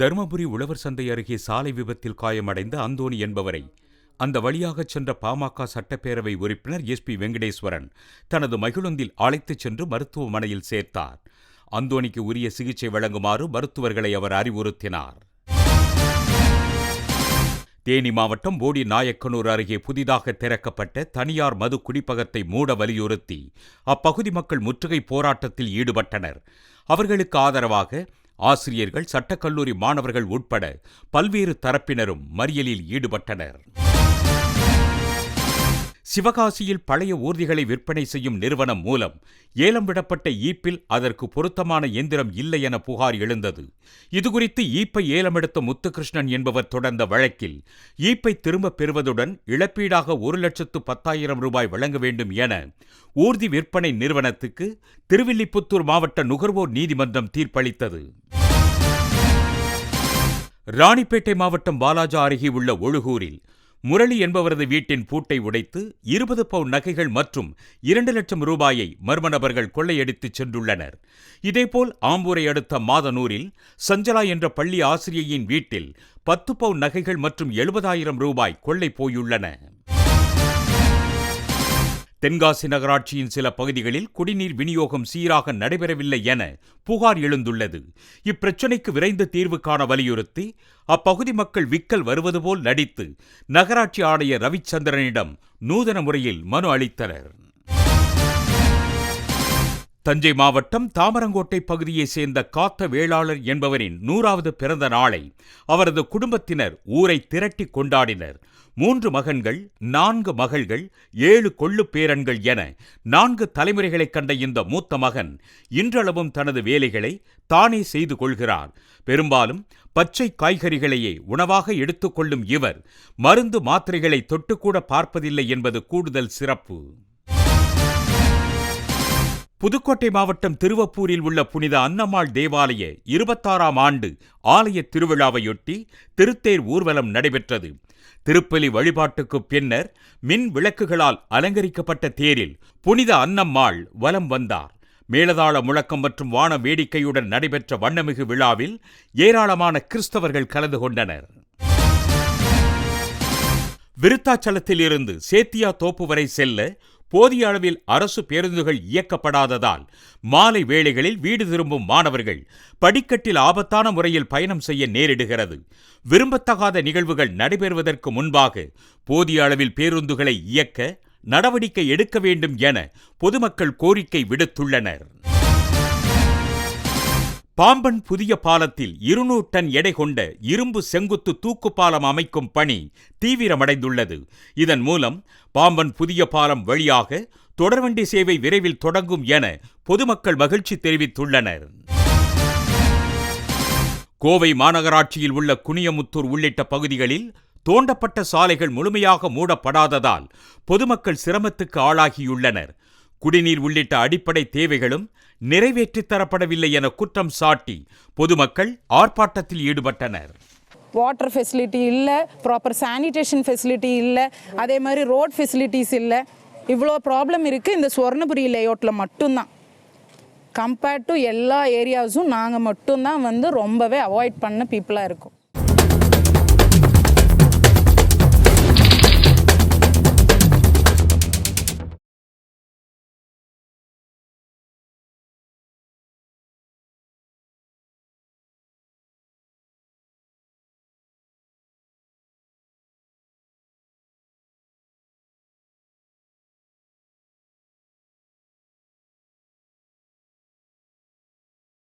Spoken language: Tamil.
தருமபுரி உழவர் சந்தை அருகே சாலை விபத்தில் காயமடைந்த அந்தோணி என்பவரை அந்த வழியாகச் சென்ற பாமக சட்டப்பேரவை உறுப்பினர் எஸ் பி வெங்கடேஸ்வரன் தனது மகிழுந்தில் அழைத்துச் சென்று மருத்துவமனையில் சேர்த்தார். அந்தோணிக்கு உரிய சிகிச்சை வழங்குமாறு மருத்துவர்களை அவர் அறிவுறுத்தினார். தேனி மாவட்டம் போடி நாயக்கனூர் அருகே புதிதாக திறக்கப்பட்ட தனியார் மது குடிப்பகத்தை மூட வலியுறுத்தி அப்பகுதி மக்கள் முற்றுகை போராட்டத்தில் ஈடுபட்டனர். அவர்களுக்கு ஆதரவாக ஆசிரியர்கள் சட்டக்கல்லூரி மாணவர்கள் உட்பட பல்வேறு தரப்பினரும் மறியலில் ஈடுபட்டனர். சிவகாசியில் பழைய ஊர்திகளை விற்பனை செய்யும் நிறுவனம் மூலம் ஏலம் விடப்பட்ட ஈப்பில் அதற்கு பொருத்தமான எந்திரம் இல்லை என புகார் எழுந்தது. இதுகுறித்து ஈப்பை ஏலமெடுத்த முத்துகிருஷ்ணன் என்பவர் தொடர்ந்த வழக்கில் ஈப்பை திரும்பப் பெறுவதுடன் இழப்பீடாக ஒரு லட்சத்து பத்தாயிரம் ரூபாய் வழங்க வேண்டும் என ஊர்தி விற்பனை நிறுவனத்துக்கு திருவில்லிபுத்தூர் மாவட்ட நுகர்வோர் நீதிமன்றம் தீர்ப்பளித்தது. ராணிப்பேட்டை மாவட்டம் பாலாஜா அருகே உள்ள ஒழுகூரில் முரளி என்பவரது வீட்டின் பூட்டை உடைத்து இருபது பவுன் நகைகள் மற்றும் இரண்டு லட்சம் ரூபாயை மர்ம நபர்கள் கொள்ளையடித்துச் சென்றுள்ளனர். இதேபோல் ஆம்பூரை அடுத்த மாதனூரில் சஞ்சலா என்ற பள்ளி ஆசிரியையின் வீட்டில் பத்து பவுன் நகைகள் மற்றும் எழுபதாயிரம் ரூபாய் கொள்ளை போயுள்ளன. தென்காசி நகராட்சியின் சில பகுதிகளில் குடிநீர் விநியோகம் சீராக நடைபெறவில்லை என புகார் எழுந்துள்ளது. இப்பிரச்சினைக்கு விரைந்து தீர்வு காண வலியுறுத்தி அப்பகுதி மக்கள் விக்கல் வருவது போல் நடித்து நகராட்சி ஆணையர் ரவிச்சந்திரனிடம் நூதன முறையில் மனு அளித்தனர். தஞ்சை மாவட்டம் தாமரங்கோட்டை பகுதியைச் சேர்ந்த காத்த வேளாளர் என்பவரின் நூறாவது பிறந்த நாளை அவரது குடும்பத்தினர் ஊரை திரட்டி கொண்டாடினர். மூன்று மகன்கள் நான்கு மகள்கள் ஏழு கொள்ளு பேரன்கள் என நான்கு தலைமுறைகளைக் கண்ட இந்த மூத்த மகன் இன்றளவும் தனது வேலைகளை தானே செய்து கொள்கிறார். பெரும்பாலும் பச்சை காய்கறிகளையே உணவாக எடுத்துக்கொள்ளும் இவர் மருந்து மாத்திரைகளை தொட்டுக்கூட பார்ப்பதில்லை என்பது கூடுதல் சிறப்பு. புதுக்கோட்டை மாவட்டம் திருவப்பூரில் உள்ள புனித அன்னம்மாள் தேவாலய இருபத்தாறாம் ஆண்டு ஆலய திருவிழாவையொட்டி திருத்தேர் ஊர்வலம் நடைபெற்றது. திருப்பலி வழிபாட்டுக்கு பின்னர் மின் விளக்குகளால் அலங்கரிக்கப்பட்ட தேரில் புனித அன்னம்மாள் வலம் வந்தார். மேலதாள முழக்கம் மற்றும் வான வேடிக்கையுடன் நடைபெற்ற வண்ணமிகு விழாவில் ஏராளமான கிறிஸ்தவர்கள் கலந்து கொண்டனர். விருத்தாச்சலத்தில் இருந்து சேத்தியா தோப்பு வரை செல்ல போதிய அளவில் அரசு பேருந்துகள் இயக்கப்படாததால் மாலை வேளைகளில் வீடு திரும்பும் மாணவர்கள் படிக்கட்டில் ஆபத்தான முறையில் பயணம் செய்ய நேரிடுகிறது. விரும்பத்தகாத நிகழ்வுகள் நடைபெறுவதற்கு முன்பாக போதிய அளவில் பேருந்துகளை இயக்க நடவடிக்கை எடுக்க வேண்டும் என பொதுமக்கள் கோரிக்கை விடுத்துள்ளனர். பாம்பன் புதிய பாலத்தில் இருநூறு டன் எடை கொண்ட இரும்பு செங்குத்து தூக்கு பாலம் அமைக்கும் பணி தீவிரமடைந்துள்ளது. இதன் மூலம் பாம்பன் புதிய பாலம் வழியாக தொடர்வண்டி சேவை விரைவில் தொடங்கும் என பொதுமக்கள் மகிழ்ச்சி தெரிவித்துள்ளனர். கோவை மாநகராட்சியில் உள்ள குனியமுத்தூர் உள்ளிட்ட பகுதிகளில் தோண்டப்பட்ட சாலைகள் முழுமையாக மூடப்படாததால் பொதுமக்கள் சிரமத்துக்கு ஆளாகியுள்ளனர். குடிநீர் உள்ளிட்ட அடிப்படை தேவைகளும் நிறைவேற்றித் தரப்படவில்லை என குற்றம் சாட்டி பொதுமக்கள் ஆர்ப்பாட்டத்தில் ஈடுபட்டனர். வாட்டர் ஃபெசிலிட்டி இல்லை ப்ராப்பர் சானிடேஷன் ஃபெசிலிட்டி இல்லை அதே மாதிரி ரோட் ஃபெசிலிட்டிஸ் இல்லை. இவ்வளோ ப்ராப்ளம் இருக்குது இந்த சுவர்ணபுரி லேஅவுட்டில் மட்டும்தான். கம்பேர்ட் டு எல்லா ஏரியாஸும் நாங்கள் மட்டும்தான் வந்து ரொம்பவே அவாய்ட் பண்ண பீப்புளாக இருக்கோம்.